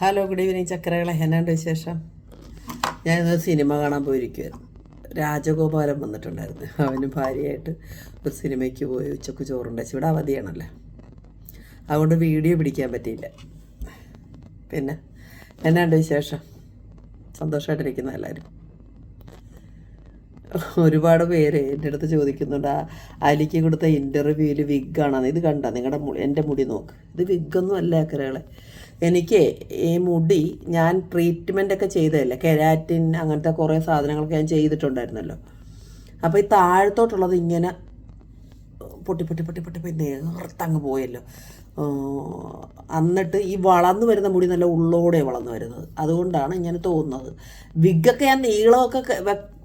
Hello good evening ചക്രകളെ. എന്നാണ്ട് വിശേഷം? ഞാനിന്ന് സിനിമ കാണാൻ പോയിരിക്കുമായിരുന്നു രാജഗോപാലൻ വന്നിട്ടുണ്ടായിരുന്നു. അവന് ഭാര്യയായിട്ട് ഒരു സിനിമയ്ക്ക് പോയി ഉച്ചയ്ക്ക് ചോറുണ്ടായി ഇവിടെ അവധിയാണല്ലോ? അതുകൊണ്ട് വീഡിയോ പിടിക്കാൻ പറ്റിയില്ല. പിന്നെ? എന്നാണ്ട് വിശേഷം? സന്തോഷമായിട്ടിരിക്കുന്ന എല്ലാവരും? ഒരുപാട് പേര് എന്റെ അടുത്ത് ചോദിക്കുന്നുണ്ട്. ആ അലിക്ക് കൊടുത്ത ഇന്റർവ്യൂവിൽ വിഗ്ഗാണെന്ന് ഇത് കണ്ട? നിങ്ങളുടെ എന്റെ മുടി നോക്ക്. ഇത് വിഗ്ഗൊന്നും അല്ല അക്കരകളെ എനിക്ക് ഈ മുടി ഞാൻ ട്രീറ്റ്മെന്റ് ഒക്കെ ചെയ്തതല്ലേ? കെരാറ്റിൻ അങ്ങനത്തെ കുറേ സാധനങ്ങളൊക്കെ ഞാൻ ചെയ്തിട്ടുണ്ടായിരുന്നല്ലോ. അപ്പോൾ ഈ താഴത്തോട്ടുള്ളത് ഇങ്ങനെ പൊട്ടി പൊട്ടി പൊട്ടി പൊട്ടി പോയി നേർത്തങ്ങ് പോയല്ലോ. എന്നിട്ട് ഈ വളർന്നു വരുന്ന മുടി നല്ല ഉള്ളോടെ വളർന്നു വരുന്നത്. അതുകൊണ്ടാണ് ഇങ്ങനെ തോന്നുന്നത്. വിഗൊക്കെ ഞാൻ നീളമൊക്കെ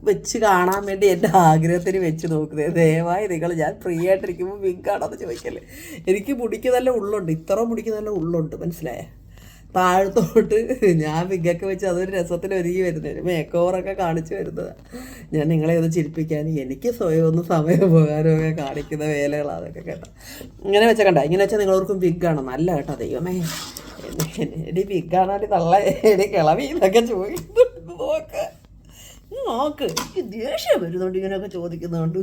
വെച്ച് കാണാൻ വേണ്ടി എന്റെ ആഗ്രഹത്തിന് വെച്ച് നോക്കുന്നത്. ദയവായി നിങ്ങൾ ഞാൻ ഫ്രീ ആയിട്ടിരിക്കുമ്പോൾ വിഗാണെന്ന് ചോദിക്കല്ലേ? എനിക്ക് മുടിക്ക് നല്ല ഉള്ളുണ്ട്. ഇത്ര മുടിക്ക് നല്ല ഉള്ളുണ്ട്. മനസ്സിലായേ? താഴത്തോട്ട് ഞാൻ വിഗൊക്കെ വെച്ച് അതൊരു രസത്തിൽ ഒരുങ്ങി വരുന്നത്. മേക്ക് ഓവറൊക്കെ കാണിച്ചു വരുന്നത്. ഞാൻ നിങ്ങളെ ഒന്ന് ചിരിപ്പിക്കാൻ. എനിക്ക് സ്വയം ഒന്ന് സമയം ഉപകാരമൊക്കെ കാണിക്കുന്ന വേലകളാണ് അതൊക്കെ കേട്ടോ. ഇങ്ങനെ വെച്ചാൽ കണ്ട? ഇങ്ങനെ വെച്ചാൽ നിങ്ങളോർക്കും വിഗാണോ. നല്ല കേട്ടോ ദൈവമേ. എടി വിഗാണാടി നല്ല എടി കിളവി എന്നൊക്കെ ചോദിക്കുന്നുണ്ട് നോക്ക്. നോക്ക്. എനിക്ക് ദേഷ്യം വരുന്നുണ്ട് ഇങ്ങനെയൊക്കെ ചോദിക്കുന്നതുകൊണ്ട്.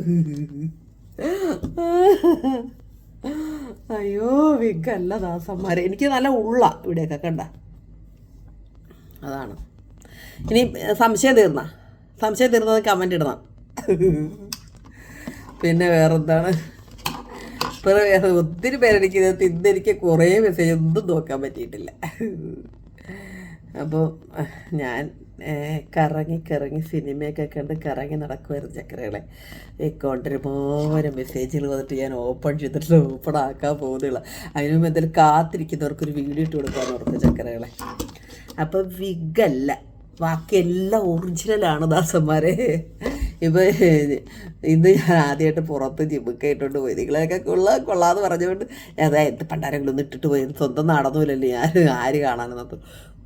അയ്യോ വിഗല്ല ദാസന്മാരെ എനിക്ക് നല്ല ഉള്ള ഇവിടെയൊക്കെ കണ്ട. അതാണ്. ഇനി സംശയം തീർന്ന. സംശയം തീർന്നത് കമന്റ് ഇടണം. പിന്നെ വേറെന്താണ്? ഇപ്പം വേറെ ഒത്തിരി പേരെനിക്ക് ഇതിനകത്ത് ഇന്ന് എനിക്ക് കുറേ മെസ്സേജ് ഒന്നും നോക്കാൻ പറ്റിയിട്ടില്ല. അപ്പോൾ ഞാൻ കറങ്ങി കറങ്ങി സിനിമയൊക്കെ കണ്ട് കറങ്ങി നടക്കുമായിരുന്നു ചക്കരകളെ. അക്കൗണ്ടിൽ മോനെ മെസ്സേജുകൾ വന്നിട്ട് ഞാൻ ഓപ്പൺ ചെയ്തിട്ട് ഓപ്പൺ ആക്കാൻ പോകുന്നില്ല. അതിന് മുമ്പ് എന്തായാലും കാത്തിരിക്കുന്നവർക്കൊരു വീഡിയോ ഇട്ട് കൊടുക്കാൻ ഓർത്ത് ചക്കരകളെ. അപ്പോൾ വിഗല്ല ബാക്കിയെല്ലാം ഒറിജിനലാണ് ദാസന്മാരെ. ഇപ്പം ഇന്ന് ഞാൻ ആദ്യമായിട്ട് പുറത്ത് ജിമ്മൊക്കെ ഇട്ടുകൊണ്ട് പോയി. നിങ്ങളെയൊക്കെ കൊള്ളാം കൊള്ളാന്ന് പറഞ്ഞുകൊണ്ട് അതായത് പണ്ടാരെങ്കിലും ഒന്ന് ഇട്ടിട്ട് പോയി. സ്വന്തം നടന്നുമില്ലല്ലോ ഞാൻ ആര് കാണാനെന്നത്തു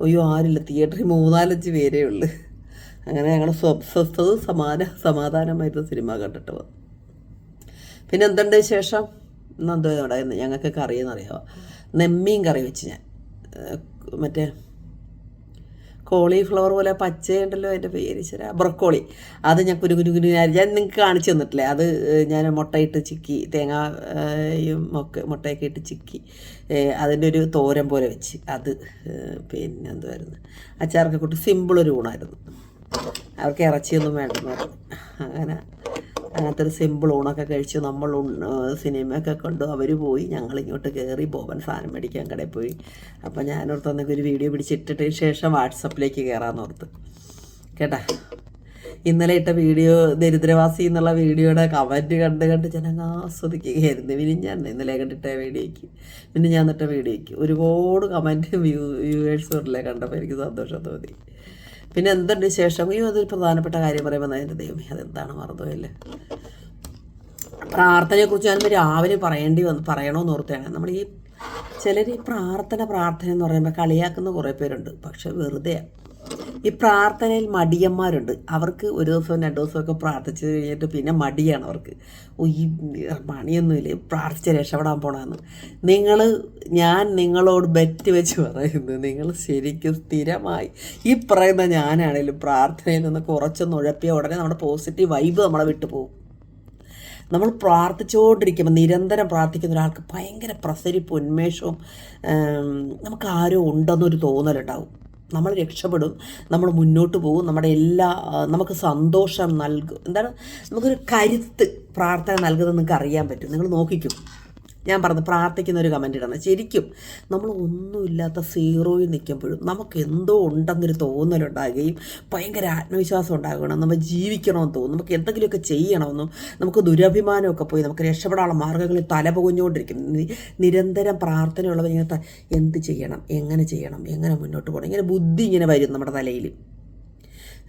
അയ്യോ ആരില്ല. തിയേറ്ററിൽ മൂന്നാലഞ്ച് പേരേ ഉള്ളൂ. അങ്ങനെ ഞങ്ങൾ സ്വസ്ഥവും സമാന സമാധാനമായിരുന്നു സിനിമ കണ്ടിട്ട് വന്നു. പിന്നെ എന്തുണ്ട് ശേഷം എന്തോ ഞങ്ങൾക്ക് കറിയെന്നറിയാമോ നെമ്മീൻ കറി വെച്ച് ഞാൻ മറ്റേ കോളിഫ്ലവർ പോലെ പച്ചയുണ്ടല്ലോ അതിന്റെ പേര് ശരി. ബ്രക്കോളി. അത് ഞാൻ കുരു കുരു കുരു ഞാൻ നിങ്ങൾക്ക് കാണിച്ചു തന്നിട്ടില്ലേ? അത് ഞാൻ മുട്ടയിട്ട് ചിക്കി തേങ്ങയും ഒക്കെ മുട്ടയൊക്കെ ഇട്ട് ചിക്കി അതിന്റെ ഒരു തോരൻ പോലെ വെച്ച്. അത് പിന്നെ എന്തുവായിരുന്നു അച്ചാർക്കെ കൂട്ടി സിമ്പിൾ ഒരു ഊണായിരുന്നു. അവർക്ക് ഇറച്ചിയൊന്നും വേണ്ടെന്ന് പറഞ്ഞു. അങ്ങനെ അങ്ങനത്തെ ഒരു സിമ്പിൾ ഊണൊക്കെ കഴിച്ച് നമ്മൾ സിനിമയൊക്കെ കണ്ടു. അവർ പോയി. ഞങ്ങൾ ഇങ്ങോട്ട് കയറി ബോബൻ സാധനം മേടിക്കാൻ കടയിൽ പോയി. അപ്പോൾ ഞാനോർത്ത് അന്നൊക്കെ ഒരു വീഡിയോ പിടിച്ചിട്ടിട്ട് ശേഷം വാട്സപ്പിലേക്ക് കയറാമെന്ന് ഓർത്ത്. കേട്ടാ? ഇന്നലെ ഇട്ട വീഡിയോ ദരിദ്രവാസി എന്നുള്ള വീഡിയോയുടെ കമന്റ് കണ്ട് കണ്ട് ജനങ്ങൾ ആസ്വദിക്കുകയായിരുന്നു. പിന്നെ ഞാൻ ഇന്നലെ കണ്ടിട്ട വീഡിയോയ്ക്ക് പിന്നെ ഞാൻ നിട്ട വീഡിയോയ്ക്ക് ഒരുപാട് കമന്റ് വ്യൂ വ്യൂവേഴ്സ് വരില്ലേ കണ്ടപ്പോൾ എനിക്ക് സന്തോഷം തോന്നി. പിന്നെ എന്തുണ്ട് ശേഷം അയ്യോ അതൊരു പ്രധാനപ്പെട്ട കാര്യം പറയുമ്പോൾ എന്റെ ദൈവമേ. അതെന്താണ് മറന്നുപോയല്ലേ? പ്രാർത്ഥനയെക്കുറിച്ച് ഞാൻ രാവിലെ പറയേണ്ടി വന്ന് പറയണമെന്ന് ഓർത്താണ് നമ്മൾ ഈ ചിലർ ഈ പ്രാർത്ഥന പ്രാർത്ഥന എന്ന് പറയുമ്പോൾ കളിയാക്കുന്ന കുറേ പേരുണ്ട്. പക്ഷെ വെറുതെ ഈ പ്രാർത്ഥനയിൽ മടിയന്മാരുണ്ട്. അവർക്ക് ഒരു ദിവസവും രണ്ട് ദിവസമൊക്കെ പ്രാർത്ഥിച്ച് കഴിഞ്ഞിട്ട് പിന്നെ മടിയാണ് അവർക്ക്. ഓ ഈ പണിയൊന്നുമില്ല? പ്രാർത്ഥിച്ച് രക്ഷപ്പെടാൻ പോണമെന്ന് നിങ്ങൾ ഞാൻ നിങ്ങളോട് ബെറ്റ് വെച്ച് പറയുന്നു. നിങ്ങൾ ശരിക്കും സ്ഥിരമായി ഈ പറയുന്ന ഞാനാണെങ്കിലും പ്രാർത്ഥനയിൽ നിന്ന് കുറച്ചൊന്ന് ഉഴപ്പിയ ഉടനെ നമ്മുടെ പോസിറ്റീവ് വൈബ് നമ്മളെ വിട്ടുപോകും നമ്മൾ പ്രാർത്ഥിച്ചുകൊണ്ടിരിക്കുമ്പോൾ നിരന്തരം പ്രാർത്ഥിക്കുന്ന ഒരാൾക്ക് ഭയങ്കര പ്രസരിപ്പ് ഉന്മേഷവും നമുക്ക് ആരോ ഉണ്ടെന്നൊരു തോന്നലുണ്ടാവും. നമ്മൾ രക്ഷപ്പെടും നമ്മൾ മുന്നോട്ട് പോകും നമ്മുടെ എല്ലാ നമുക്ക് സന്തോഷം നൽകും. എന്താണ്? നമുക്കൊരു കരുത്ത് പ്രാർത്ഥന നൽകുന്നത് നിങ്ങൾക്ക് അറിയാൻ പറ്റും. നിങ്ങൾ നോക്കിക്കും. ഞാൻ പറഞ്ഞു പ്രാർത്ഥിക്കുന്ന ഒരു കമന്റ് ഇടണം. ശരിക്കും നമ്മൾ ഒന്നുമില്ലാത്ത സീറോയിൽ നിൽക്കുമ്പോഴും നമുക്ക് എന്തോ ഉണ്ടെന്നൊരു തോന്നലുണ്ടാകുകയും ഭയങ്കര ആത്മവിശ്വാസം ഉണ്ടാകണം. നമ്മൾ ജീവിക്കണമെന്ന് തോന്നും. നമുക്ക് എന്തെങ്കിലുമൊക്കെ ചെയ്യണമെന്നും നമുക്ക് ദുരഭിമാനമൊക്കെ പോയി നമുക്ക് രക്ഷപ്പെടാനുള്ള മാർഗങ്ങളിൽ തല പുകഞ്ഞുകൊണ്ടിരിക്കും നിരന്തരം പ്രാർത്ഥനയുള്ളവർ ഇങ്ങനെ എന്ത് ചെയ്യണം? എങ്ങനെ ചെയ്യണം? എങ്ങനെ മുന്നോട്ട് പോകണം? ഇങ്ങനെ ബുദ്ധി ഇങ്ങനെ വരും നമ്മുടെ തലയിൽ.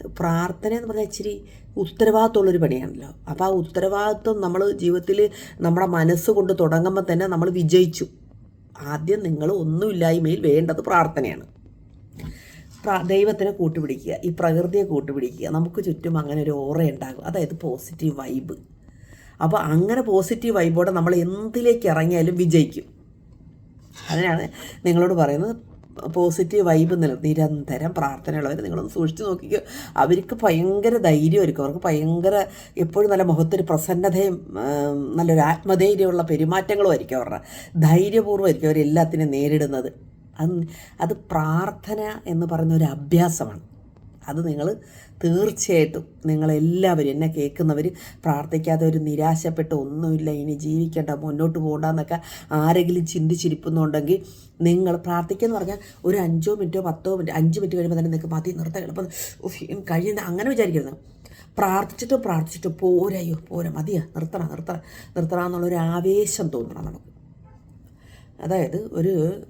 പ്രാർത്ഥന എന്ന് പറഞ്ഞാൽ ഇച്ചിരി ഉത്തരവാദിത്തമുള്ളൊരു പണിയാണല്ലോ. അപ്പോൾ ആ ഉത്തരവാദിത്വം നമ്മൾ ജീവിതത്തിൽ നമ്മുടെ മനസ്സ് കൊണ്ട് തുടങ്ങുമ്പോൾ തന്നെ നമ്മൾ വിജയിച്ചു. ആദ്യം നിങ്ങൾ ഒന്നുമില്ലായ്മയിൽ വേണ്ടത് പ്രാർത്ഥനയാണ്. ദൈവത്തിനെ കൂട്ടുപിടിക്കുക ഈ പ്രകൃതിയെ കൂട്ടുപിടിക്കുക. നമുക്ക് ചുറ്റും അങ്ങനെ ഒരു ഓറ ഉണ്ടാകും. അതായത് പോസിറ്റീവ് വൈബ്. അപ്പോൾ അങ്ങനെ പോസിറ്റീവ് വൈബോടെ നമ്മൾ എന്തിലേക്ക് ഇറങ്ങിയാലും വിജയിക്കും. അതിനാണ് നിങ്ങളോട് പറയുന്നത്. പോസിറ്റീവ് വൈബ് നില നിരന്തരം പ്രാർത്ഥനയുള്ളവർ നിങ്ങളൊന്ന് സൂക്ഷിച്ച് നോക്കിക്കോ. അവർക്ക് ഭയങ്കര ധൈര്യമായിരിക്കും. അവർക്ക് ഭയങ്കര എപ്പോഴും നല്ല മുഖത്തൊരു പ്രസന്നതയും നല്ലൊരു ആത്മധൈര്യമുള്ള പെരുമാറ്റങ്ങളും ആയിരിക്കും അവരുടെ. ധൈര്യപൂർവമായിരിക്കും അവരെല്ലാത്തിനും നേരിടുന്നത്. അത് അത് പ്രാർത്ഥന എന്ന് പറയുന്ന ഒരു അഭ്യാസമാണ്. അത് നിങ്ങൾ തീർച്ചയായിട്ടും നിങ്ങളെല്ലാവരും എന്നെ കേൾക്കുന്നവർ പ്രാർത്ഥിക്കാതെ ഒരു നിരാശപ്പെട്ട് ഒന്നുമില്ല ഇനി ജീവിക്കേണ്ട മുന്നോട്ട് പോകണ്ടെന്നൊക്കെ ആരെങ്കിലും ചിന്തിച്ചിരിക്കുന്നുണ്ടെങ്കിൽ നിങ്ങൾ പ്രാർത്ഥിക്കുക പറഞ്ഞാൽ ഒരു അഞ്ചോ മിനിറ്റോ പത്തോ മിനിറ്റ് അഞ്ച് മിനിറ്റ് കഴിയുമ്പോൾ തന്നെ നിങ്ങൾക്ക് മതി നിർത്താൻ എളുപ്പം. കഴിയുന്ന അങ്ങനെ വിചാരിക്കരുത്. പ്രാർത്ഥിച്ചിട്ടും പ്രാർത്ഥിച്ചിട്ടും പോരയോ പോരാ മതിയാ നിർത്തണം നിർത്തണം നിർത്തണം എന്നുള്ളൊരു ആവേശം തോന്നണം നമുക്ക്. അതായത് ഒരു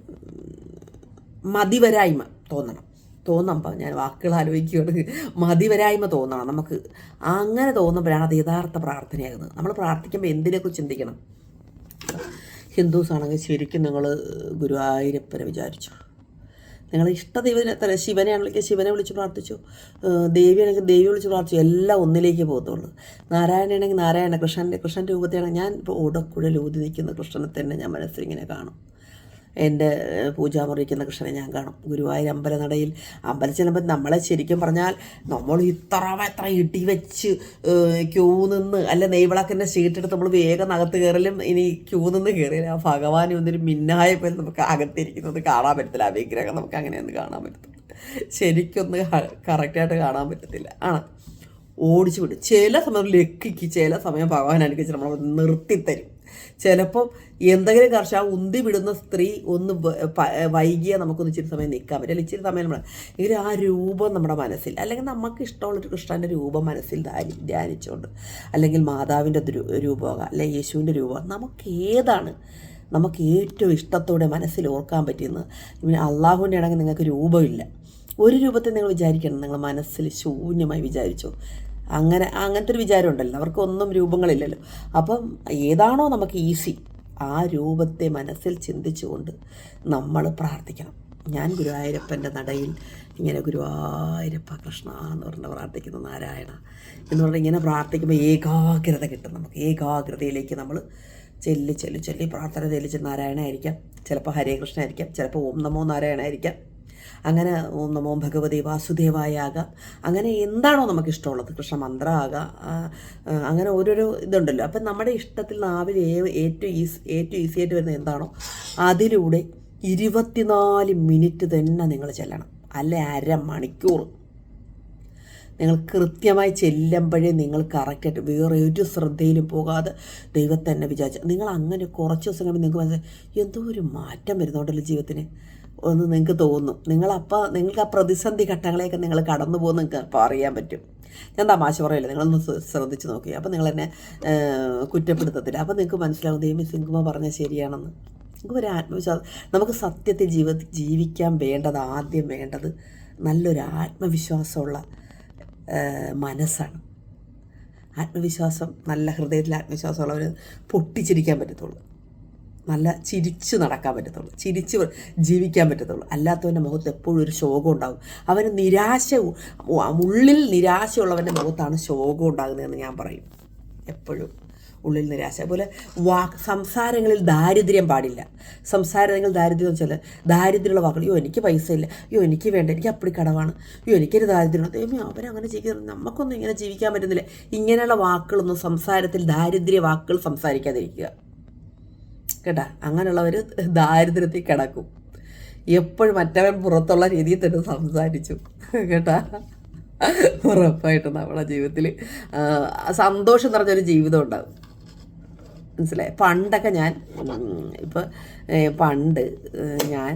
മതിവരായ്മ തോന്നണം. തോന്നുമ്പോൾ ഞാൻ വാക്കുകൾ ആലോചിക്കുകയാണ്. മതിവരായ്മ തോന്നണം. നമുക്ക് അങ്ങനെ തോന്നുമ്പോഴാണ് അത് യഥാർത്ഥ പ്രാർത്ഥനയാകുന്നത്. നമ്മൾ പ്രാർത്ഥിക്കുമ്പോൾ എന്തിനെക്കുറിച്ച് ചിന്തിക്കണം? ഹിന്ദുസ് ആണെങ്കിൽ ശരിക്കും നിങ്ങൾ ഗുരുവായൂരപ്പനെ വിചാരിച്ചു. നിങ്ങൾ ഇഷ്ട ഇഷ്ടദൈവത്തിനെ തന്നെ ശിവനെ വിളിച്ച് പ്രാർത്ഥിച്ചു. ദേവിയാണെങ്കിൽ ദേവി വിളിച്ച് പ്രാർത്ഥിച്ചു. എല്ലാം ഒന്നിലേക്ക് പോകത്തുള്ളൂ നാരായണനാണെങ്കിൽ നാരായണ കൃഷ്ണന്റെ കൃഷ്ണൻ രൂപത്തെയാണെങ്കിൽ ഞാൻ ഇപ്പോൾ ഓടക്കുഴൽ ഊതി നിൽക്കുന്ന കൃഷ്ണനെ തന്നെ ഞാൻ മനസ്സിലിങ്ങനെ കാണും. എന്റെ പൂജാമുറിക്കുന്ന കൃഷ്ണനെ ഞാൻ കാണും. ഗുരുവായൂർ അമ്പലനടയിൽ. അമ്പലം ചെല്ലുമ്പോൾ നമ്മളെ ശരിക്കും പറഞ്ഞാൽ നമ്മൾ ഇത്ര എത്ര ഇടി വെച്ച് ക്യൂ നിന്ന് അല്ല നെയ്വിളക്കിന്റെ ഷീട്ടെടുത്ത് നമ്മൾ വേഗം അകത്ത് കയറലും ഇനി ക്യൂ നിന്ന് കയറിയാലും ആ ഭഗവാൻ ഒന്നൊരു മിന്നായ പോലെ നമുക്ക് അകത്തിരിക്കുന്നത് കാണാൻ പറ്റത്തില്ല. ആ വിഗ്രഹം നമുക്ക് അങ്ങനെയൊന്ന് കാണാൻ പറ്റത്തില്ല. ശരിക്കൊന്ന് കറക്റ്റായിട്ട് കാണാൻ പറ്റത്തില്ല. ആണ്. ഓടിച്ചു വിടും. ചില സമയം ലക്കിക്ക് ചില സമയം ഭഗവാൻ അനുഗ്രഹിച്ച് നമ്മൾ നിർത്തിത്തരും. ചിലപ്പം എന്തെങ്കിലും കർഷക ഉന്തി വിടുന്ന സ്ത്രീ ഒന്ന് വൈകിയാൽ നമുക്കൊന്ന് ഇച്ചിരി സമയം നിൽക്കാൻ പറ്റും. അല്ലെങ്കിൽ ഇച്ചിരി സമയം നമ്മൾ എങ്കിലും ആ രൂപം നമ്മുടെ മനസ്സിൽ അല്ലെങ്കിൽ നമുക്ക് ഇഷ്ടമുള്ളൊരു കൃഷ്ണന്റെ രൂപം മനസ്സിൽ ധ്യാനി ധ്യാനിച്ചുകൊണ്ട് അല്ലെങ്കിൽ മാതാവിന്റെ രൂപമാകാം അല്ലെങ്കിൽ യേശുവിന്റെ രൂപം നമുക്ക് ഏതാണ് നമുക്ക് ഏറ്റവും ഇഷ്ടത്തോടെ മനസ്സിൽ ഓർക്കാൻ പറ്റിയെന്ന് പിന്നെ അള്ളാഹുവിന്റെ ആണെങ്കിൽ നിങ്ങൾക്ക് രൂപമില്ല. ഒരു രൂപത്തെ നിങ്ങൾ വിചാരിക്കണം നിങ്ങൾ മനസ്സിൽ ശൂന്യമായി വിചാരിച്ചു. അങ്ങനെ അങ്ങനത്തെ ഒരു വിചാരം ഉണ്ടല്ലോ. അവർക്കൊന്നും രൂപങ്ങളില്ലല്ലോ. അപ്പം ഏതാണോ നമുക്ക് ഈസി ആ രൂപത്തെ മനസ്സിൽ ചിന്തിച്ചുകൊണ്ട് നമ്മൾ പ്രാർത്ഥിക്കണം. ഞാൻ ഗുരുവായൂരപ്പന്റെ നടയിൽ ഇങ്ങനെ ഗുരുവായൂരപ്പ കൃഷ്ണ എന്ന് പറഞ്ഞ് പ്രാർത്ഥിക്കുന്നു നാരായണ എന്ന് പറഞ്ഞാൽ ഇങ്ങനെ പ്രാർത്ഥിക്കുമ്പോൾ ഏകാഗ്രത കിട്ടും നമുക്ക്. ഏകാഗ്രതയിലേക്ക് നമ്മൾ ചെല്ലി ചെല്ലി ചെല്ലി പ്രാർത്ഥന ചെല്ലിച്ച് നാരായണ ആയിരിക്കാം. ചിലപ്പോൾ ഹരേ കൃഷ്ണ ആയിരിക്കാം. ചിലപ്പോൾ ഓം നമോ നാരായണ ആയിരിക്കാം. അങ്ങനെ നമോ ഭഗവതി വാസുദേവായ ആകാം അങ്ങനെ എന്താണോ നമുക്ക് ഇഷ്ടമുള്ളത് കൃഷ്ണ മന്ത്ര ആകാം അങ്ങനെ ഓരോരോ ഇതുണ്ടല്ലോ. അപ്പം നമ്മുടെ ഇഷ്ടത്തിൽ നാവിൽ ഏറ്റവും ഈസി ഏറ്റവും ഈസി ആയിട്ട് വരുന്നത് എന്താണോ അതിലൂടെ ഇരുപത്തിനാല് മിനിറ്റ് തന്നെ നിങ്ങൾ ചെല്ലണം. അല്ലെ അരമണിക്കൂർ. നിങ്ങൾ കൃത്യമായി ചെല്ലുമ്പോഴേ നിങ്ങൾ കറക്റ്റായിട്ട് വേറെ ഒരു ശ്രദ്ധയിലും പോകാതെ ദൈവത്തെ തന്നെ വിചാരിച്ചു. നിങ്ങൾ അങ്ങനെ കുറച്ച് ദിവസം കഴിയുമ്പോൾ നിങ്ങൾക്ക് മനസ്സിലായി എന്തോ ഒരു മാറ്റം വരുന്നുണ്ടല്ലോ ജീവിതത്തിന്. ഒന്ന് നിങ്ങൾക്ക് തോന്നും. നിങ്ങളപ്പോൾ നിങ്ങൾക്ക് ആ പ്രതിസന്ധി ഘട്ടങ്ങളെയൊക്കെ നിങ്ങൾ കടന്നു പോകുന്ന നിങ്ങൾക്ക് അപ്പോൾ അറിയാൻ പറ്റും. ഞാൻ തമാശ പറയില്ല നിങ്ങളൊന്ന് ശ്ര- ശ്രദ്ധിച്ച് നോക്കി. അപ്പോൾ നിങ്ങൾ എന്നെ കുറ്റപ്പെടുത്തത്തില്ല. അപ്പോൾ നിങ്ങൾക്ക് മനസ്സിലാവും ദൈവം സിംഗുമ പറഞ്ഞാൽ ശരിയാണെന്ന്. നമുക്ക് ഒരു ആത്മവിശ്വാസം നമുക്ക് സത്യത്തിൽ ജീവ ജീവിക്കാൻ വേണ്ടത് ആദ്യം വേണ്ടത് നല്ലൊരു ആത്മവിശ്വാസമുള്ള മനസ്സാണ്. ആത്മവിശ്വാസം നല്ല ഹൃദയത്തിൽ ആത്മവിശ്വാസമുള്ളവർ പൊട്ടിച്ചിരിക്കാൻ പറ്റത്തുള്ളൂ. നല്ല ചിരിച്ച് നടക്കാൻ പറ്റത്തുള്ളൂ. ചിരിച്ച് ജീവിക്കാൻ പറ്റത്തുള്ളൂ. അല്ലാത്തവന്റെ മുഖത്ത് എപ്പോഴും ഒരു ശോകം ഉണ്ടാകും. അവന് നിരാശ ഉള്ളിൽ നിരാശയുള്ളവന്റെ മുഖത്താണ് ശോകം ഉണ്ടാകുന്നതെന്ന് ഞാൻ പറയും. എപ്പോഴും ഉള്ളിൽ നിരാശ. അതുപോലെ വാ സംസാരങ്ങളിൽ ദാരിദ്ര്യം പാടില്ല. സംസാരങ്ങൾ ദാരിദ്ര്യം എന്ന് വെച്ചാൽ ദാരിദ്ര്യമുള്ള വാക്കുകൾ അയ്യോ എനിക്ക് പൈസ ഇല്ല. അയ്യോ എനിക്ക് വേണ്ട. എനിക്ക് അപ്പടി കടവാണ് അയ്യോ എനിക്കൊരു ദാരിദ്ര്യമുണ്ട് ദൈവമേ അവരങ്ങനെ ജീവിക്കുന്നത് നമുക്കൊന്നും ഇങ്ങനെ ജീവിക്കാൻ പറ്റുന്നില്ല. ഇങ്ങനെയുള്ള വാക്കുകളൊന്നും സംസാരത്തിൽ ദാരിദ്ര്യ വാക്കുകൾ സംസാരിക്കാതിരിക്കുക. കേട്ടാ അങ്ങനെയുള്ളവർ ദാരിദ്ര്യത്തിൽ കിടക്കും. എപ്പോഴും മറ്റവൻ പുറത്തുള്ള രീതിയിൽ തന്നെ സംസാരിച്ചു കേട്ടാ. ഉറപ്പായിട്ടും നമ്മുടെ ജീവിതത്തിൽ സന്തോഷം നിറഞ്ഞൊരു ജീവിതം ഉണ്ടാകും. മനസ്സിലായി? പണ്ടൊക്കെ ഞാൻ ഇപ്പോൾ പണ്ട് ഞാൻ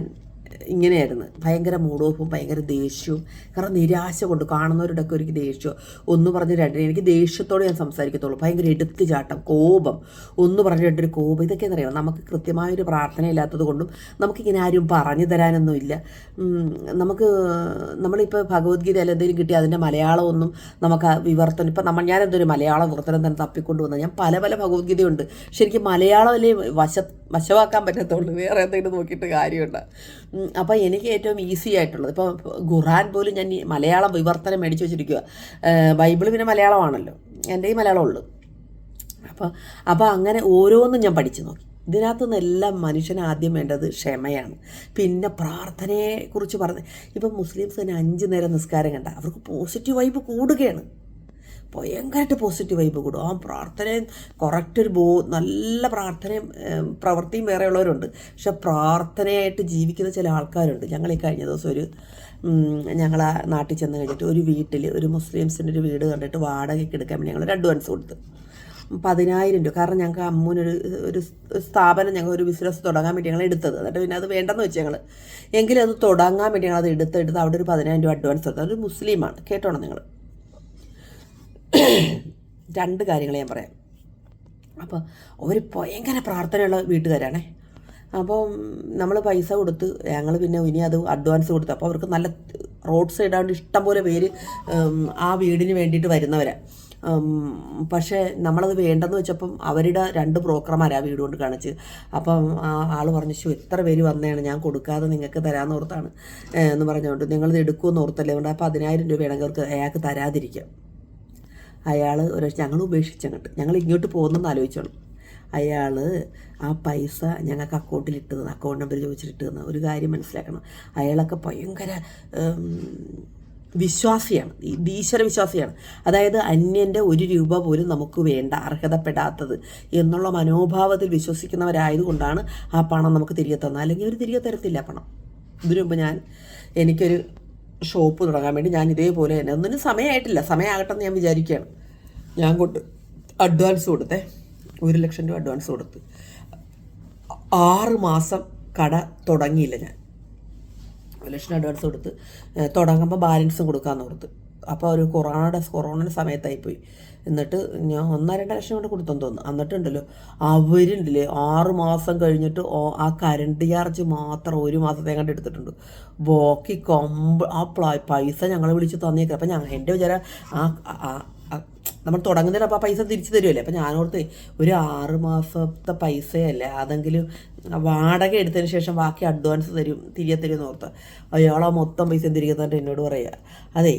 ഇങ്ങനെയായിരുന്നു. ഭയങ്കര മൂഡ് ഓഫും ഭയങ്കര ദേഷ്യവും. കാരണം നിരാശ കൊണ്ട് കാണുന്നവരുടെയൊക്കെ എനിക്ക് ദേഷ്യം. ഒന്ന് പറഞ്ഞ് രണ്ടിന് എനിക്ക് ദേഷ്യത്തോടെ ഞാൻ സംസാരിക്കത്തുള്ളൂ. ഭയങ്കര എടുത്തു ചാട്ടം കോപം. ഒന്ന് പറഞ്ഞ് രണ്ടൊരു കോപം. ഇതൊക്കെ അറിയാം നമുക്ക് കൃത്യമായൊരു പ്രാർത്ഥന ഇല്ലാത്തത് കൊണ്ടും നമുക്കിങ്ങനെ ആരും പറഞ്ഞു തരാനൊന്നുമില്ല നമുക്ക് നമ്മളിപ്പോൾ ഭഗവത്ഗീത അല്ല എന്തെങ്കിലും കിട്ടി അതിന്റെ മലയാളമൊന്നും നമുക്ക് വിവർത്തനം ഇപ്പം നമ്മൾ ഞാൻ എന്തൊരു മലയാള വിവർത്തനം തന്നെ തപ്പിക്കൊണ്ട് വന്നത് ഞാൻ പല പല ഭഗവത്ഗീതയുണ്ട്. ശരിക്കും മലയാളം അല്ലേ വശ വശമാക്കാൻ പറ്റത്തുള്ളൂ. വേറെ എന്തെങ്കിലും നോക്കിയിട്ട് കാര്യമുണ്ട്? അപ്പോൾ എനിക്ക് ഏറ്റവും ഈസി ആയിട്ടുള്ളത്. ഇപ്പോൾ ഖുറാൻ പോലും ഞാൻ മലയാളം വിവർത്തനം മേടിച്ച് വെച്ചിരിക്കുക ബൈബിൾ പിന്നെ മലയാളമാണല്ലോ. എന്റെ ഈ ഉള്ളു. അപ്പോൾ അപ്പോൾ അങ്ങനെ ഓരോന്നും ഞാൻ പഠിച്ചു നോക്കി. ഇതിനകത്തു നിന്നെല്ലാം മനുഷ്യന് ആദ്യം വേണ്ടത് ക്ഷമയാണ്. പിന്നെ പ്രാർത്ഥനയെക്കുറിച്ച് പറഞ്ഞ് ഇപ്പം മുസ്ലിംസ് തന്നെ അഞ്ച് നേരം നിസ്കാരം കണ്ട. അവർക്ക് പോസിറ്റീവ് വൈബ് കൂടുകയാണ്. ഭയങ്കരമായിട്ട് പോസിറ്റീവ് വൈബ് കൂടും. ആ പ്രാർത്ഥനയും കറക്റ്റ് ഒരു ബോ നല്ല പ്രാർത്ഥനയും പ്രവൃത്തിയും വേറെ ഉള്ളവരുണ്ട്. പക്ഷെ പ്രാർത്ഥനയായിട്ട് ജീവിക്കുന്ന ചില ആൾക്കാരുണ്ട്. ഞങ്ങൾ ഈ കഴിഞ്ഞ ദിവസം ഒരു ഞങ്ങൾ നാട്ടിൽ ചെന്ന് കഴിഞ്ഞിട്ട് ഒരു വീട്ടിൽ ഒരു മുസ്ലിംസിന്റെ ഒരു വീട് കണ്ടിട്ട് വാടകയ്ക്ക് എടുക്കാൻ വേണ്ടി ഞങ്ങൾ ഒരു അഡ്വാൻസ് കൊടുത്തു. പതിനായിരം രൂപ. കാരണം ഞങ്ങൾക്ക് അമ്മൂനൊരു ഒരു സ്ഥാപനം ഞങ്ങൾ ഒരു ബിസിനസ് തുടങ്ങാൻ വേണ്ടി ഞങ്ങൾ എടുത്തത്. എന്നിട്ട് പിന്നെ അത് വേണ്ടെന്ന് വെച്ച് ഞങ്ങൾ. എങ്കിലും അത് തുടങ്ങാൻ വേണ്ടി ഞങ്ങൾ അത് എടുത്ത് എടുത്ത് അവിടെ ഒരു പതിനായിരം രൂപ അഡ്വാൻസ് കൊടുത്തത് അതൊരു മുസ്ലിമാണ്. കേട്ടോണം നിങ്ങൾ? രണ്ട് കാര്യങ്ങൾ ഞാൻ പറയാം. അപ്പോൾ ഒരു ഭയങ്കര പ്രാർത്ഥനയുള്ള വീട്ടുകാരാണേ. അപ്പോൾ നമ്മൾ പൈസ കൊടുത്ത് ഞങ്ങൾ പിന്നെ ഇനി അത് അഡ്വാൻസ് കൊടുത്തു. അപ്പോൾ അവർക്ക് നല്ല റോഡ് സൈഡാണ് ഇഷ്ടംപോലെ പേര് ആ വീടിന് വേണ്ടിയിട്ട് വരുന്നവരാണ് പക്ഷേ നമ്മളത് വേണ്ടെന്ന് വെച്ചപ്പം അവരുടെ രണ്ട് ബ്രോക്കർമാരാണ് വീട് കൊണ്ട് കാണിച്ച് അപ്പം ആ ആൾ പറഞ്ഞു ശോ എത്ര പേര് വന്നതാണ് ഞാൻ കൊടുക്കാതെ നിങ്ങൾക്ക് തരാമെന്ന് ഓർത്താണ്. എന്ന് പറഞ്ഞുകൊണ്ട് നിങ്ങളിത് എടുക്കുമെന്ന് ഓർത്തല്ലേ? അതുകൊണ്ട് അപ്പോൾ പതിനായിരം രൂപയാണെങ്കിൽ അവർക്ക് അയാൾക്ക് തരാതിരിക്കാം. അയാൾ ഒരു ഞങ്ങൾ ഉപേക്ഷിച്ചങ്ങോട്ട്. ഞങ്ങൾ ഇങ്ങോട്ട് പോകുന്നെന്ന് ആലോചിച്ചോളൂ അയാൾ ആ പൈസ ഞങ്ങൾക്ക് അക്കൗണ്ടിൽ ഇട്ട് തന്നു അക്കൗണ്ട് നമ്പർ ചോദിച്ചിട്ട് തന്നു ഒരു കാര്യം മനസ്സിലാക്കണം. അയാളൊക്കെ ഭയങ്കര വിശ്വാസിയാണ്. ഈശ്വര വിശ്വാസിയാണ്. അതായത് അന്യന്റെ ഒരു രൂപ പോലും നമുക്ക് വേണ്ട അർഹതപ്പെടാത്തത് എന്നുള്ള മനോഭാവത്തിൽ വിശ്വസിക്കുന്നവരായതുകൊണ്ടാണ് ആ പണം നമുക്ക് തിരികെ തന്നത്. അല്ലെങ്കിൽ അവർ തിരികെ തരത്തില്ല പണം. ഇതിനു മുമ്പ് ഞാൻ എനിക്കൊരു ഷോപ്പ് തുടങ്ങാൻ വേണ്ടി ഞാൻ ഇതേപോലെ തന്നെ. ഒന്നിനും സമയമായിട്ടില്ല. സമയമാകട്ടെ എന്ന് ഞാൻ വിചാരിക്കുകയാണ്. ഞാൻ കൊണ്ട് അഡ്വാൻസ് കൊടുത്തേ. ഒരു ലക്ഷം രൂപ അഡ്വാൻസ് കൊടുത്ത്. ആറ് മാസം കട തുടങ്ങിയില്ല ഞാൻ. ഒരു ലക്ഷം അഡ്വാൻസ് കൊടുത്ത്. തുടങ്ങുമ്പോൾ ബാലൻസും കൊടുക്കാമെന്ന് ഓർത്ത്. അപ്പോൾ ഒരു കൊറോണയുടെ കൊറോണയുടെ സമയത്തായിപ്പോയി. എന്നിട്ട് ഞാൻ ഒന്നര രണ്ട് ലക്ഷം കൊണ്ട് കൊടുത്തെന്ന് തോന്നുന്നു. എന്നിട്ടുണ്ടല്ലോ അവരുണ്ടല്ലേ ആറ് മാസം കഴിഞ്ഞിട്ട് ആ കറണ്ട് ചാർജ് മാത്രം ഒരു മാസത്തെ കണ്ട് എടുത്തിട്ടുണ്ട്. ബോക്കി കൊമ്പ് ആ പൈസ ഞങ്ങളെ വിളിച്ച് തന്നേക്കാം. അപ്പം ഞങ്ങൾ എന്റെ വിചാരം ആ- നമ്മൾ തുടങ്ങുന്നതിന് അപ്പോൾ ആ പൈസ തിരിച്ചു തരുമല്ലേ അപ്പം ഞാനോർത്ത് ഒരു ആറ് മാസത്തെ പൈസയല്ലേ? അതെങ്കിലും വാടക എടുത്തതിന് ശേഷം ബാക്കി അഡ്വാൻസ് തരും തിരികെ തരും ഓർത്ത് അയാൾ ആ മൊത്തം പൈസ തിരികെ തന്നിട്ട് എന്നോട് പറയുക അതെ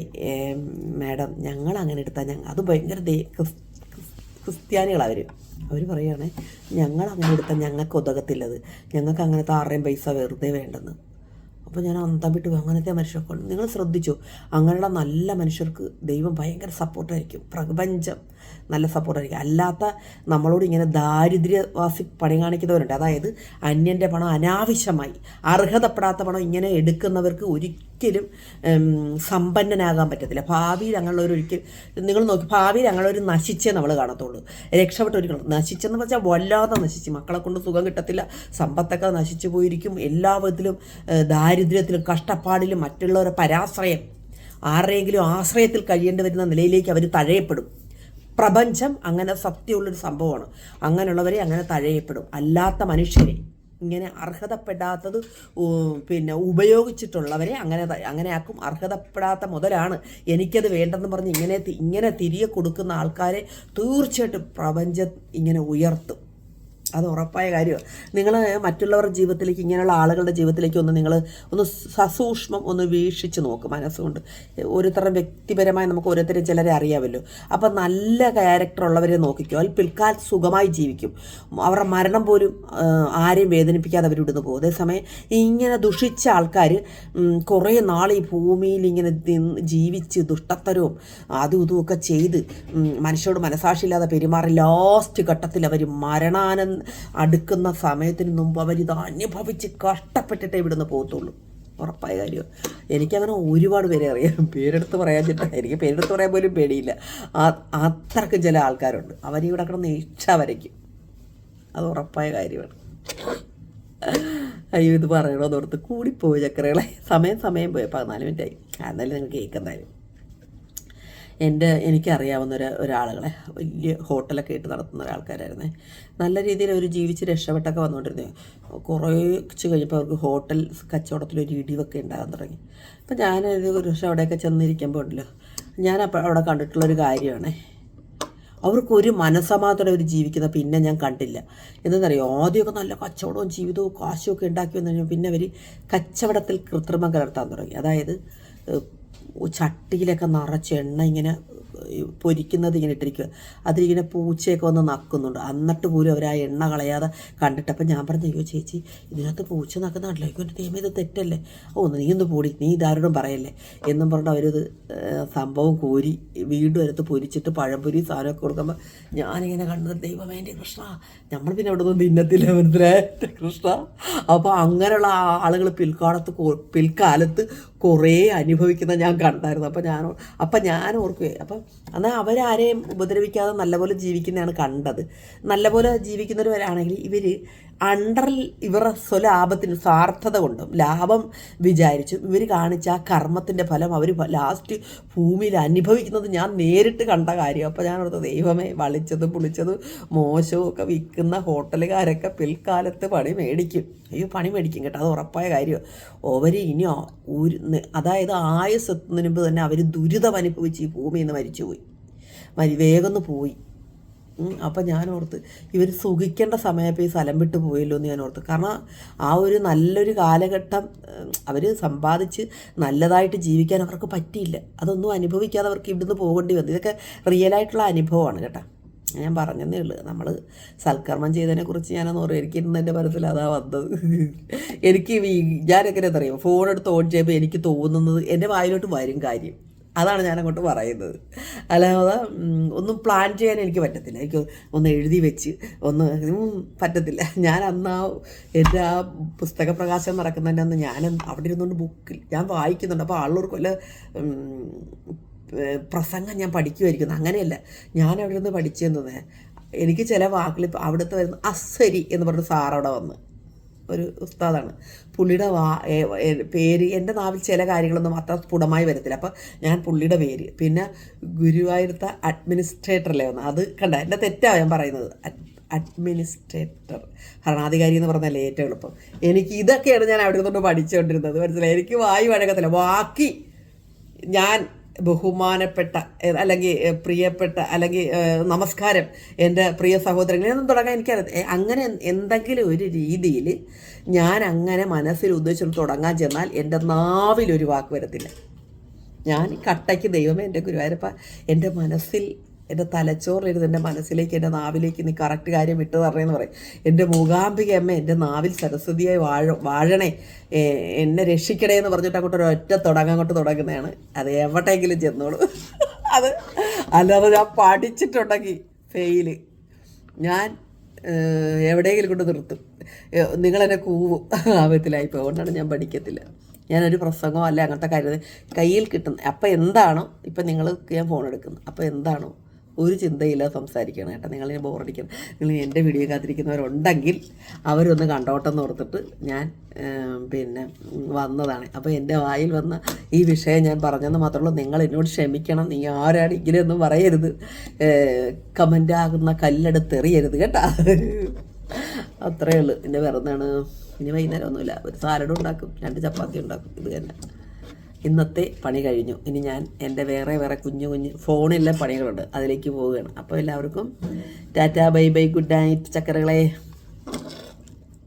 മാഡം ഞങ്ങൾ അങ്ങനെ എടുത്താൽ ഞങ്ങൾ അത് ഭയങ്കര ക്രിസ്ത്യാനികളാണ് അവർ അവർ പറയുകയാണെ ഞങ്ങൾ അങ്ങനെ എടുത്താൽ ഞങ്ങൾക്ക് ഉതകത്തില്ലത് ഞങ്ങൾക്ക് അങ്ങനത്തെ ആരുടെയും പൈസ വെറുതെ വേണ്ടെന്ന്. അപ്പോൾ ഞാൻ അന്തം വിട്ടു. അങ്ങനത്തെ മനുഷ്യർക്ക് നിങ്ങൾ ശ്രദ്ധിച്ചു? അങ്ങനെയുള്ള നല്ല മനുഷ്യർക്ക് ദൈവം ഭയങ്കര സപ്പോർട്ടായിരിക്കും പ്രപഞ്ചം. നല്ല സപ്പോർട്ടായിരിക്കും അല്ലാത്ത നമ്മളോട് ഇങ്ങനെ ദാരിദ്ര്യവാസി പണി കാണിക്കുന്നവരുണ്ട്. അതായത് അന്യന്റെ പണം അനാവശ്യമായി അർഹതപ്പെടാത്ത പണം ഇങ്ങനെ എടുക്കുന്നവർക്ക് ഒരിക്കലും സമ്പന്നനാകാൻ പറ്റത്തില്ല. ഭാവിയിൽ അങ്ങനെയുള്ളവർ ഒരിക്കലും നിങ്ങൾ നോക്കി ഭാവിയിൽ അങ്ങനെയൊരു നശിച്ചേ നമ്മൾ കാണത്തുള്ളൂ. രക്ഷപ്പെട്ട ഒരിക്കലും നശിച്ചെന്ന് വെച്ചാൽ വല്ലാതെ നശിച്ച്. മക്കളെ കൊണ്ട് സുഖം കിട്ടത്തില്ല. സമ്പത്തൊക്കെ നശിച്ചു പോയിരിക്കും. എല്ലാ വിധത്തിലും ദാരിദ്ര്യത്തിലും കഷ്ടപ്പാടിലും മറ്റുള്ളവരെ പരാശ്രയം. ആരുടെയെങ്കിലും ആശ്രയത്തിൽ കഴിയേണ്ടി വരുന്ന നിലയിലേക്ക് അവർ തഴയപ്പെടും. പ്രപഞ്ചം അങ്ങനെ സത്യമുള്ളൊരു സംഭവമാണ്. അങ്ങനെയുള്ളവരെ അങ്ങനെ തഴയപ്പെടും. അല്ലാത്ത മനുഷ്യരെ ഇങ്ങനെ അർഹതപ്പെടാത്തത് പിന്നെ ഉപയോഗിച്ചിട്ടുള്ളവരെ അങ്ങനെ അങ്ങനെ ആക്കും അർഹതപ്പെടാത്ത മുതലാണ് എനിക്കത് വേണ്ടെന്ന് പറഞ്ഞ് ഇങ്ങനെ ഇങ്ങനെ തിരികെ കൊടുക്കുന്ന ആൾക്കാരെ തീർച്ചയായിട്ടും പ്രപഞ്ചം ഇങ്ങനെ ഉയർത്തും. അത് ഉറപ്പായ കാര്യമാണ്. നിങ്ങൾ മറ്റുള്ളവരുടെ ജീവിതത്തിലേക്ക് ഇങ്ങനെയുള്ള ആളുകളുടെ ജീവിതത്തിലേക്ക് ഒന്ന് നിങ്ങൾ ഒന്ന് സസൂക്ഷ്മം ഒന്ന് വീക്ഷിച്ച് നോക്കും മനസ്സുകൊണ്ട്. ഓരോരുത്തരുടെ വ്യക്തിപരമായി നമുക്ക് ഓരോരുത്തരും ചിലരെ അറിയാമല്ലോ. അപ്പം നല്ല ക്യാരക്ടർ ഉള്ളവരെ നോക്കിക്കോ. അതിൽ പിൽക്കാലത്ത് സുഖമായി ജീവിക്കും. അവരുടെ മരണം പോലും ആരെയും വേദനിപ്പിക്കാതെ അവരിവിടുന്ന് പോകും. അതേസമയം ഇങ്ങനെ ദുഷിച്ച ആൾക്കാർ കുറേ നാൾ ഈ ഭൂമിയിൽ ഇങ്ങനെ ജീവിച്ച് ദുഷ്ടത്തരവും അതും ഇതും ഒക്കെ ചെയ്ത് മനുഷ്യരോട് മനസാക്ഷിയില്ലാതെ പെരുമാറി ലാസ്റ്റ് ഘട്ടത്തിൽ അവർ മരണാനന്ദ അടുക്കുന്ന സമയത്തിന് മുമ്പ് അവരിത് അനുഭവിച്ച് കഷ്ടപ്പെട്ടിട്ടേ ഇവിടുന്ന് പോകത്തുള്ളൂ. ഉറപ്പായ കാര്യം. എനിക്കങ്ങനെ ഒരുപാട് പേരെ അറിയാം. പേരെടുത്ത് പറയാൻ ചിട്ടാ എനിക്ക് പേരെടുത്ത് പറയാൻ പോലും പേടിയില്ല. അത്രക്കും ചില ആൾക്കാരുണ്ട്. അവരിവിടെ കിടന്ന് ഇച്ഛ വരയ്ക്കും. അത് ഉറപ്പായ കാര്യമാണ്. അയ്യോ ഇത് പറയണമെന്ന് ഓർത്ത് കൂടിപ്പോയി ചക്കരകളെ. സമയം സമയം പോയി. പതിനാല് മിനിറ്റ് ആയി. എന്നാലും നിങ്ങൾ കേൾക്കുന്നാലും എന്റെ എനിക്കറിയാവുന്ന ഒരു ഒരാളുകളെ. വലിയ ഹോട്ടലൊക്കെ ഇട്ട് നടത്തുന്ന ഒരാൾക്കാരായിരുന്നേ. നല്ല രീതിയിൽ അവർ ജീവിച്ച് രക്ഷപ്പെട്ടൊക്കെ വന്നുകൊണ്ടിരുന്നത് കുറച്ച് കഴിഞ്ഞപ്പോൾ അവർക്ക് ഹോട്ടൽ കച്ചവടത്തിലൊരു ഇടിവൊക്കെ ഉണ്ടാകാൻ തുടങ്ങി. അപ്പം ഞാൻ ഒരു പക്ഷേ അവിടെയൊക്കെ ചെന്നിരിക്കുമ്പോൾ ഉണ്ടല്ലോ. ഞാൻ അപ്പോൾ അവിടെ കണ്ടിട്ടുള്ളൊരു കാര്യമാണ്. അവർക്കൊരു മനസ്സമാധത്തോടെ അവർ ജീവിക്കുന്ന പിന്നെ ഞാൻ കണ്ടില്ല. എന്തെന്നറിയോ? ആദ്യമൊക്കെ നല്ല കച്ചവടവും ജീവിതവും കാശും ഒക്കെ ഉണ്ടാക്കി വന്നു കഴിഞ്ഞാൽ പിന്നെ അവർ കച്ചവടത്തിൽ കൃത്രിമം കലർത്താൻ തുടങ്ങി. അതായത് ചട്ടിയിലൊക്കെ നിറച്ച് എണ്ണ ഇങ്ങനെ പൊരിക്കുന്നത് ഇങ്ങനെ ഇട്ടിരിക്കുക. അതിലിങ്ങനെ പൂച്ചയൊക്കെ വന്ന് നക്കുന്നുണ്ട്. എന്നിട്ട് പോലും അവർ ആ എണ്ണ കളയാതെ കണ്ടിട്ടപ്പോൾ ഞാൻ പറഞ്ഞു അയ്യോ ചേച്ചി ഇതിനകത്ത് പൂച്ച നക്കുന്നുണ്ടല്ലോ എന്റെ ദൈവം ഇത് തെറ്റല്ലേ? ഓ നീ ഒന്ന് പൂടി നീ ഇതാരോടും പറയല്ലേ? എന്നും പറഞ്ഞിട്ട് അവരിത് സംഭവം കോരി വീണ്ടും അടുത്ത് പൊരിച്ചിട്ട് പഴംപൊരി സാധനമൊക്കെ കൊടുക്കുമ്പോൾ ഞാനിങ്ങനെ കണ്ടത് ദൈവമേ എന്റെ കൃഷ്ണ നമ്മൾ പിന്നെ അവിടെ നിന്ന് തിന്നത്തില്ല മനസ്സിലായ? കൃഷ്ണ. അപ്പോൾ അങ്ങനെയുള്ള ആളുകൾ പിൽക്കാലത്ത് പിൽക്കാലത്ത് കുറേ അനുഭവിക്കുന്ന ഞാൻ കണ്ടായിരുന്നു. അപ്പം ഞാൻ അപ്പം ഞാൻ ഓർക്കുകയെ അപ്പം എന്നാൽ അവരാരെയും ഉപദ്രവിക്കാതെ നല്ലപോലെ ജീവിക്കുന്നതാണ് കണ്ടത്. നല്ലപോലെ ജീവിക്കുന്നവരാണെങ്കിൽ ഇവർ അണ്ടറിൽ ഇവരുടെ സ്വലാഭത്തിന് സ്വാർത്ഥത കൊണ്ടും ലാഭം വിചാരിച്ചും ഇവർ കാണിച്ച ആ കർമ്മത്തിന്റെ ഫലം അവർ ലാസ്റ്റ് ഭൂമിയിൽ അനുഭവിക്കുന്നത് ഞാൻ നേരിട്ട് കണ്ട കാര്യം അപ്പോൾ ഞാൻ ഓർത്ത് ദൈവമേ വളിച്ചതും പുളിച്ചതും മോശവും ഒക്കെ വിൽക്കുന്ന ഹോട്ടലുകാരൊക്കെ പിൽക്കാലത്ത് പണി മേടിക്കും. അയ്യോ പണി മേടിക്കും കേട്ടോ അത് ഉറപ്പായ കാര്യം അവർ ഇനിയോ ഒരു അതായത് അതായത് ആയുസെത്തുന്നതിന് മുമ്പ് തന്നെ അവർ ദുരിതം അനുഭവിച്ച് ഈ ഭൂമിയിൽ നിന്ന് മരിച്ചുപോയി. മരി വേഗം പോയി. അപ്പം ഞാൻ ഓർത്ത് ഇവർ സുഖിക്കേണ്ട സമയപ്പോൾ ഈ സ്ഥലം വിട്ട് പോയല്ലോ എന്ന് ഞാൻ ഓർത്ത് കാരണം ആ ഒരു നല്ലൊരു കാലഘട്ടം അവർ സമ്പാദിച്ച് നല്ലതായിട്ട് ജീവിക്കാൻ അവർക്ക് പറ്റിയില്ല. അതൊന്നും അനുഭവിക്കാതെ അവർക്ക് ഇവിടുന്ന് പോകേണ്ടി വന്നു. ഇതൊക്കെ റിയൽ ആയിട്ടുള്ള അനുഭവമാണ് കേട്ടോ. ഞാൻ പറഞ്ഞതേ ഉള്ളൂ. നമ്മൾ സൽക്കർമ്മം ചെയ്തതിനെക്കുറിച്ച് ഞാനൊന്ന് ഓർമ്മ എനിക്ക് ഇന്ന് എന്റെ മനസ്സിൽ അതാ വന്നത്. എനിക്ക് ഞാനെങ്ങനെ അറിയാം ഫോൺ എടുത്ത് ഓൺ ചെയ്യുമ്പോൾ എനിക്ക് തോന്നുന്നത് എന്റെ വായിലോട്ട് വരും കാര്യം. അതാണ് ഞാൻ അങ്ങോട്ട് പറയുന്നത്. അല്ലാതെ ഒന്നും പ്ലാൻ ചെയ്യാൻ എനിക്ക് പറ്റത്തില്ല. എനിക്ക് ഒന്ന് എഴുതി വെച്ച് ഒന്ന് പറ്റത്തില്ല. ഞാൻ അന്ന് ആ എന്റെ ആ പുസ്തക പ്രകാശനം നടക്കുന്നതിന്റെ അന്ന് ഞാൻ അവിടെ ഇരുന്നുകൊണ്ട് ബുക്കിൽ ഞാൻ വായിക്കുന്നുണ്ട്. അപ്പോൾ ആളുകൾക്ക് വല്ല പ്രസംഗം ഞാൻ പഠിക്കുമായിരിക്കുന്നു അങ്ങനെയല്ല. ഞാൻ അവിടെ നിന്ന് പഠിച്ചെന്നത് എനിക്ക് ചില വാക്കിൽ ഇപ്പം അവിടുത്തെ വരുന്ന അസ്സരി എന്ന് പറഞ്ഞ സാർ അവിടെ വന്ന്. ഒരു ഉസ്താദാണ്. പുള്ളിയുടെ വാ പേര് എന്റെ നാവിൽ ചില കാര്യങ്ങളൊന്നും അത്ര സ്ഫുടമായി വരത്തില്ല. അപ്പോൾ ഞാൻ പുള്ളിയുടെ പേര് പിന്നെ ഗുരുവായൂരത്തെ അഡ്മിനിസ്ട്രേറ്റർ അല്ലേ വന്ന് അത് കണ്ട എന്റെ തെറ്റാണ് ഞാൻ പറയുന്നത്. അഡ്മിനിസ്ട്രേറ്റർ ഭരണാധികാരി എന്ന് പറഞ്ഞല്ലേ ഏറ്റവും എളുപ്പം. എനിക്ക് ഇതൊക്കെയാണ് ഞാൻ അവിടെ നിന്നുകൊണ്ട് പഠിച്ചുകൊണ്ടിരുന്നത്. മനസ്സിലായി? എനിക്ക് വായു വഴക്കത്തില്ല. ബാക്കി ഞാൻ ബഹുമാനപ്പെട്ട അല്ലെങ്കിൽ പ്രിയപ്പെട്ട അല്ലെങ്കിൽ നമസ്കാരം എന്റെ പ്രിയ സഹോദരങ്ങളെ ഒന്നും തുടങ്ങാൻ എനിക്കറിയാം അങ്ങനെ എന്തെങ്കിലും ഒരു രീതിയിൽ ഞാൻ അങ്ങനെ മനസ്സിൽ ഉദ്ദേശിച്ചു തുടങ്ങാൻ ചെന്നാൽ എന്റെ നാവിലൊരു വാക്ക് വരത്തില്ല. ഞാൻ കട്ടയ്ക്ക് ദൈവമേ എന്റെ ഗുരുവായൂരപ്പ എന്റെ മനസ്സിൽ എന്റെ തലച്ചോറിലിരുന്ന് എന്റെ മനസ്സിലേക്ക് എന്റെ നാവിലേക്ക് നീ കറക്റ്റ് കാര്യം വിട്ടു തരണേന്ന് പറയും. എന്റെ മൂകാംബിക അമ്മ എന്റെ നാവിൽ സരസ്വതിയായി വാഴ വാഴണേ. എന്നെ രക്ഷിക്കണേ എന്ന് പറഞ്ഞിട്ട് അങ്ങോട്ട് ഒരു ഒറ്റ തുടങ്ങാൻ അങ്ങോട്ട് തുടങ്ങുന്നതാണ്. അത് എവിടെയെങ്കിലും ചെന്നോളൂ. അത് അല്ലാതെ ഞാൻ പഠിച്ചിട്ടുണ്ടെങ്കിൽ ഫെയിൽ ഞാൻ എവിടെയെങ്കിലും കൊണ്ട് നിർത്തും. നിങ്ങളെന്നെ കൂവും. ആപത്തിലായി അതുകൊണ്ടാണ് ഞാൻ പഠിക്കത്തില്ല. ഞാനൊരു പ്രസംഗമോ അല്ല അങ്ങനത്തെ കാര്യം കയ്യിൽ കിട്ടുന്ന. അപ്പോൾ എന്താണോ ഇപ്പം നിങ്ങൾ ഞാൻ ഫോൺ എടുക്കുന്നു. അപ്പോൾ എന്താണോ ഒരു ചിന്തയില്ല സംസാരിക്കണം കേട്ടോ. നിങ്ങളിങ്ങനെ ബോറടിക്കണം നിങ്ങൾ എന്റെ വീഡിയോ കാത്തിരിക്കുന്നവരുണ്ടെങ്കിൽ അവരൊന്ന് കണ്ടോട്ടെന്ന് ഓർത്തിട്ട് ഞാൻ പിന്നെ വന്നതാണ്. അപ്പോൾ എന്റെ വായിൽ വന്ന ഈ വിഷയം ഞാൻ പറഞ്ഞെന്ന് മാത്രമല്ല നിങ്ങൾ എന്നോട് ക്ഷമിക്കണം. നീ ആരാണ് ഇങ്ങനെയൊന്നും പറയരുത്. കമന്റാകുന്ന കല്ലെടുത്തെറിയരുത് കേട്ടോ. അത്രയേ ഉള്ളൂ. പിന്നെ വേറെ എന്താണ് ഇനി വൈകുന്നേരം ഒന്നുമില്ല ഒരു സാലഡ് ഉണ്ടാക്കും. രണ്ട് ചപ്പാത്തി ഉണ്ടാക്കും. ഇത് തന്നെ. ഇന്നത്തെ പണി കഴിഞ്ഞു. ഇനി ഞാൻ എന്റെ വേറെ വേറെ കുഞ്ഞു കുഞ്ഞു ഫോണിലെ പണികളുണ്ട് അതിലേക്ക് പോവുകയാണ്. അപ്പോൾ എല്ലാവർക്കും tata bye bye good night ചക്കരകളെ.